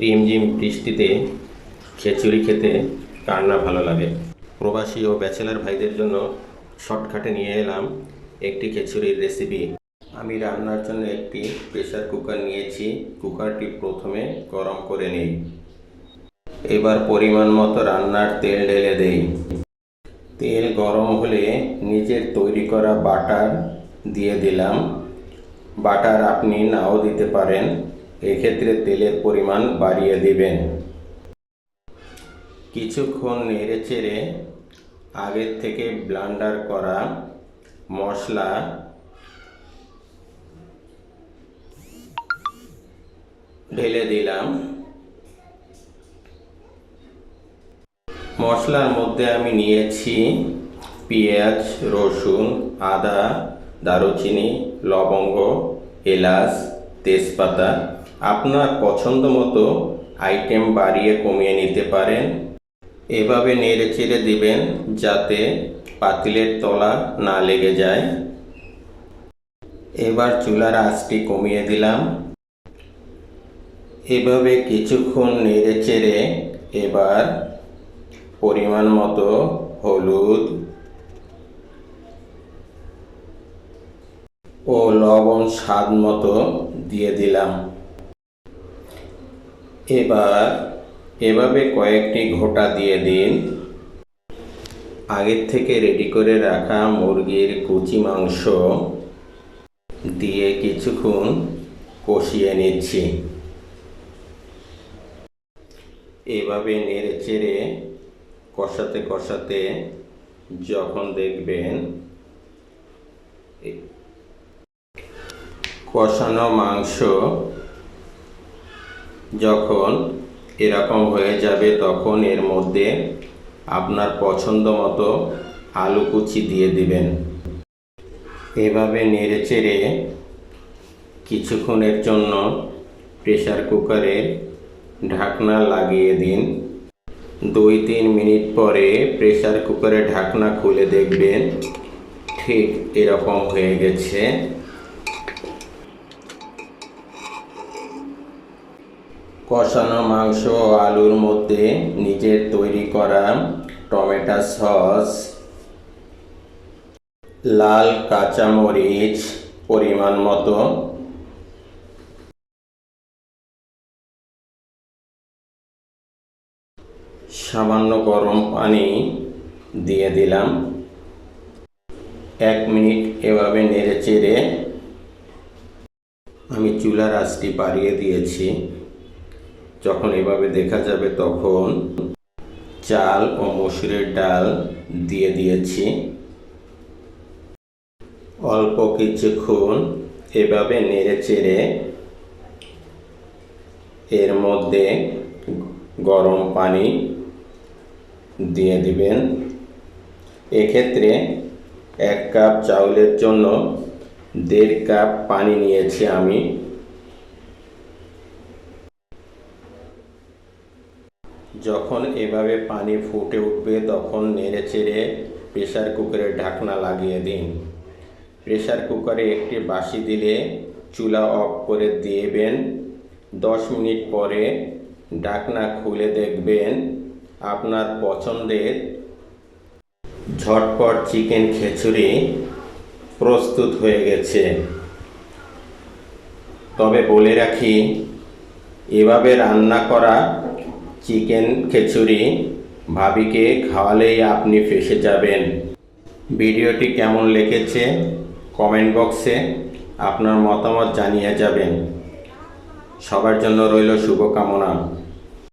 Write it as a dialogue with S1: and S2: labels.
S1: রিমঝিম বৃষ্টিতে খিচুড়ি খেতে কার না ভালো লাগে। প্রবাসী ও ব্যাচেলার ভাইদের জন্য শর্টকাটে নিয়ে এলাম একটি খিচুড়ির রেসিপি আমি রান্নার জন্য একটি প্রেসার কুকার নিয়েছি। কুকারটি প্রথমে গরম করে নিই। এবার পরিমাণ মতো রান্নার তেল ঢেলে দেই। তেল গরম হলে নিজের তৈরি করা বাটার দিয়ে দিলাম। বাটার আপনি নাও দিতে পারেন। এক্ষেত্রে তেলের পরিমাণ বাড়িয়ে দিবেন। কিছুক্ষণ নেড়ে চেড়ে আগের থেকে ব্লান্ডার করা মশলা ঢেলে দিলাম। মশলার মধ্যে আমি নিয়েছি পেঁয়াজ, রসুন, আদা, দারুচিনি, লবঙ্গ, এলাচ, তেজপাতা আপনার পছন্দ মতো আইটেম বাড়িয়ে কমিয়ে নিতে পারেন। এভাবে নেড়ে চেড়ে দিবেন যাতে পাতিলের তলা না লেগে যায়। এবার চুলার আঁচটি কমিয়ে দিলাম। এভাবে কিছুক্ষণ নেড়ে চেড়ে এবার পরিমাণ মতো হলুদ ও লবণ স্বাদ মতো দিয়ে দিলাম। এবার, এভাবে কয়েকটি ঘোটা দিয়ে দিন। আগের থেকে রেডি করে রাখা মুরগির কুচি মাংস দিয়ে কিছুক্ষণ কষিয়ে নিচ্ছি। এভাবে নেড়ে চেড়ে কষাতে কষাতে যখন দেখবেন কষানো মাংস যখন এরকম হয়ে যাবে তখন এর মধ্যে আপনার পছন্দ মতো আলু কুচি দিয়ে দিবেন। এভাবে নেড়ে চেড়ে কিছুক্ষণের জন্য প্রেসার কুকারের ঢাকনা লাগিয়ে দিন। দুই তিন মিনিট পরে প্রেসার কুকারে ঢাকনা খুলে দেখবেন ঠিক এরকম হয়ে গেছে। কষানো মাংস আলুর মধ্যে নিজের তৈরি করা টমেটো সস, লাল কাঁচামরিচ পরিমাণ মতো, সামান্য গরম পানি দিয়ে দিলাম। এক মিনিট এভাবে নেড়ে চেড়ে আমি চুলার আঁচটি বাড়িয়ে দিয়েছি। যখন এভাবে দেখা যাবে তখন চাল ও মসুরের ডাল দিয়ে দিয়েছি। অল্প কিছুক্ষণ এভাবে নেড়ে চেড়ে এর মধ্যে গরম পানি দিয়ে দিবেন। এক্ষেত্রে এক কাপ চাউলের জন্য দেড় কাপ পানি নিয়েছি আমি। যখন এভাবে পানি ফুটে উঠবে, তখন নেড়ে চেড়ে প্রেশার কুকারের ঢাকনা লাগিয়ে দিন। প্রেশার কুকারে একটি বাসি দিলে চুলা অফ করে দিবেন। দশ মিনিট পরে ঢাকনা খুলে দেখবেন আপনার পছন্দের ঝটপট চিকেন খিচুড়ি প্রস্তুত হয়ে গেছে। তবে বলে রাখি, এভাবে রান্না করা চিকেন খিচুড়ি ভাবিকে খাওয়ালেই আপনি ফেসে যাবেন। ভিডিওটি কেমন লেগেছে কমেন্ট বক্সে আপনার মতামত জানিয়ে যাবেন। সবার জন্য রইল শুভকামনা।